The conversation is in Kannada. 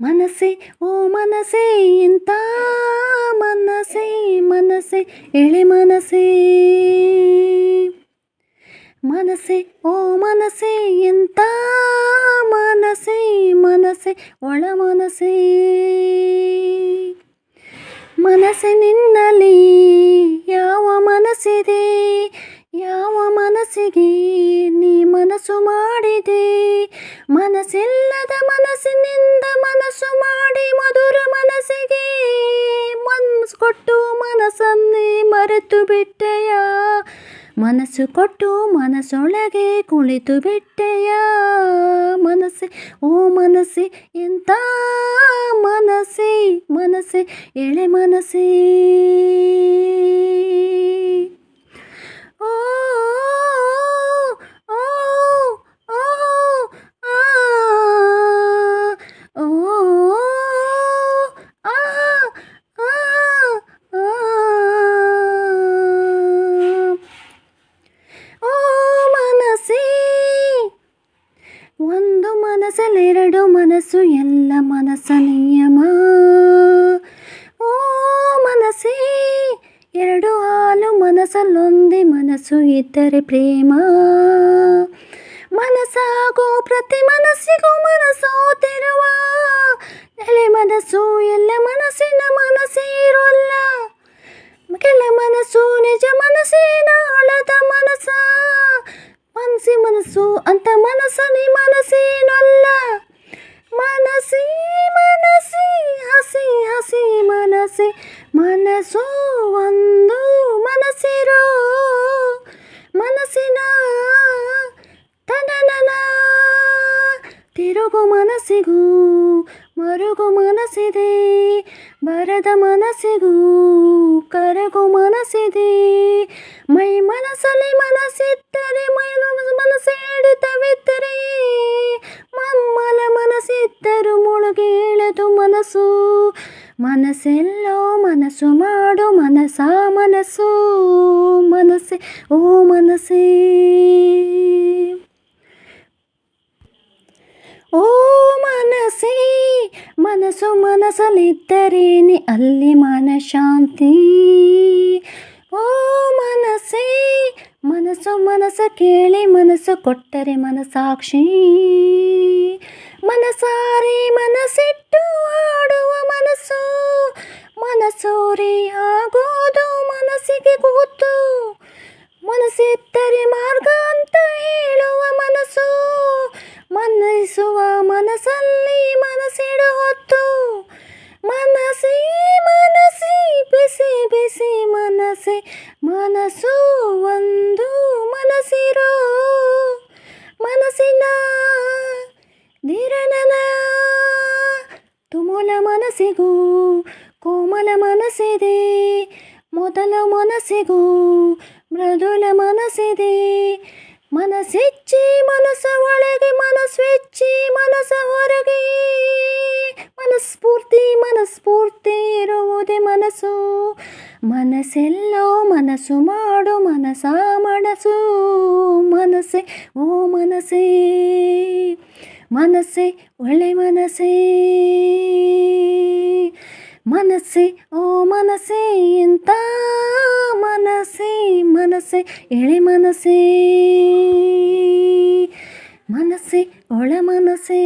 ಮನಸ್ಸೆ, ಓ ಮನಸ್ಸೆ ಇಂತ ಮನಸ್ಸೆ ಮನಸ್ಸೆ, ಎಳೆ ಮನಸ್ಸೇ. ಮನಸ್ಸೆ, ಓ ಮನಸ್ಸೆ ಎಂಥ ಮನಸ್ಸೆ ಮನಸ್ಸೆ, ಒಳ ಮನಸ್ಸೇ ನಿನ್ನಲ್ಲಿ, ಯಾವ ಮನಸ್ಸಿದೆ, ಯಾವ ಮನಸ್ಸಿಗೆ ನೀ ಮನಸ್ಸು ಮಾಡಿದೆ. ಮನಸ್ಸಿಲ್ಲದ ಮನಸ್ಸಿನಿಂದ ಮನಸ್ಸು ಮಾಡಿ ಮಧುರ ಮನಸ್ಸಿಗೆ ಮನಸ್ಸು ಕೊಟ್ಟು ಮನಸ್ಸನ್ನೇ ಮರೆತು ಬಿಟ್ಟೆಯ? ಮನಸ್ಸು ಕೊಟ್ಟು ಮನಸ್ಸೊಳಗೆ ಕುಳಿತು ಬಿಟ್ಟೆಯ? ಮನಸ್ಸೆ, ಓ ಮನಸ್ಸೆ, ಎಂಥ ಮನಸ್ಸೆ ಮನಸ್ಸೆ, ಎಳೆ ಮನಸ್ಸೇ ಓ ಓ ಓ ಆ ಓ ಆ ಆ ಆ ಓ ಮನಸ್ಸೇ ಒಂದು ಮನಸ್ಸಲ್ಲೆರಡು ಮನಸ್ಸು, ಎಲ್ಲ ಮನಸ್ಸ ನಿಯಮ. ಓ ಮನಸ್ಸೇ, ಎರಡು ಹಾಲು ಮನಸ್ಸಲ್ಲೊಂದೇ ಮನಸ್ಸು ಇದ್ದರೆ ಪ್ರೇಮ. ಮನಸ್ಸಾಗೋ ಪ್ರತಿ ಮನಸ್ಸಿಗೂ ಮನಸ್ಸೋತಿರುವ ಎಳೆ ಮನಸ್ಸು, ಎಲ್ಲ ಮನಸ್ಸಿನ ಮನಸ್ಸಿರೋಲ್ಲ ಕೆಲ ಮನಸ್ಸು ನಿಜ ಮನಸ್ಸಿನ ಆಳದ ಮನಸ್ಸ. ಮನಸ್ಸಿ ಮನಸ್ಸು ಅಂತ ಮನಸ್ಸನಿ ಮನಸ್ಸಿನಲ್ಲ ಮನಸ್ಸಿ ಮನಸ್ಸಿ ಹಸಿ ಹಸಿ ಮನಸ್ಸಿ ಮನಸ್ಸು ಒಂದು ಮನಸ್ಸಿರೋ ಮನಸ್ಸಿನ ತನನನ ತಿರುಗು ಮನಸ್ಸಿಗೂ ಮರುಗು ಮನಸ್ಸಿದೆ ಬರದ ಮನಸ್ಸಿಗೂ ಕರಗು ಮನಸ್ಸಿದೆ ಮೈ ಮನಸ್ಸಲ್ಲಿ ಮನಸ್ಸಿದ್ದರೆ ಮನಸ್ಸೆಲ್ಲೋ ಮನಸ್ಸು ಮಾಡು ಮನಸ ಮನಸ್ಸು, ಮನಸ್ಸೆ, ಓ ಮನಸ್ಸೇ. ಓ ಮನಸ್ಸೇ, ಮನಸ್ಸು ಮನಸ್ಸಲ್ಲಿದ್ದರೇನೆ ಅಲ್ಲಿ ಮನಶಾಂತಿ. ಓ ಮನಸ್ಸೇ ಮನಸ್ಸು ಮನಸ್ಸು ಕೇಳಿ ಮನಸ್ಸು ಕೊಟ್ಟರೆ ಮನಸಾಕ್ಷಿ ಮನಸಾರಿ ಮನಸ್ಸಿಟ್ಟು ಆಡುವ ಮನಸ್ಸು. ಮನಸೋರಿ ಆಗೋದು ಮನಸ್ಸಿಗೆ ಕೂತು. ಮನಸ್ಸಿದ್ದರೆ ಮಾರ್ಗ ಅಂತ ಹೇಳುವ ಮನಸ್ಸು. ಮನಸ್ಸುವ ಮನಸ್ಸಲ್ಲಿ ಹೊತ್ತು. ಮನಸ್ಸಿ ಮನಸ್ಸಿ, ಬಿಸಿ ಬಿಸಿ ಮನಸ್ಸೆ. ಮನಸ್ಸು ತುಮುಲ ಮನಸ್ಸಿಗೂ ಕೋಮಲ ಮನಸ್ಸಿದೆ ಮೊದಲ ಮನಸ್ಸಿಗೂ ಮೃದುಲ ಮನಸ್ಸಿದೆ ಮನಸ್ಸಿಚ್ಚಿ ಮನಸ್ಸ ಒಳಗೆ ಮನಸ್ಸೆಚ್ಚಿ ಮನಸ್ಸ ಹೊರಗೆ ಮನಸ್ಫೂರ್ತಿ ಮನಸ್ಫೂರ್ತಿ ಇರುವುದೇ ಮನಸ್ಸು ಮನಸ್ಸೆಲ್ಲೋ ಮನಸ್ಸು ಮಾಡು ಮನಸ ಮನಸ್ಸು ಮನಸ್ಸೆ ಓ ಮನಸ್ಸೇ ಮನಸ್ಸೆ ಒಳ್ಳೆ ಮನಸ್ಸೇ ಮನಸ್ಸೆ ಓ ಮನಸ್ಸೇ ಎಂತ ಮನಸ್ಸೇ ಮನಸ್ಸೆ ಎಳೆ ಮನಸ್ಸೇ. ಮನಸ್ಸೆ ಒಳ ಮನಸ್ಸೇ.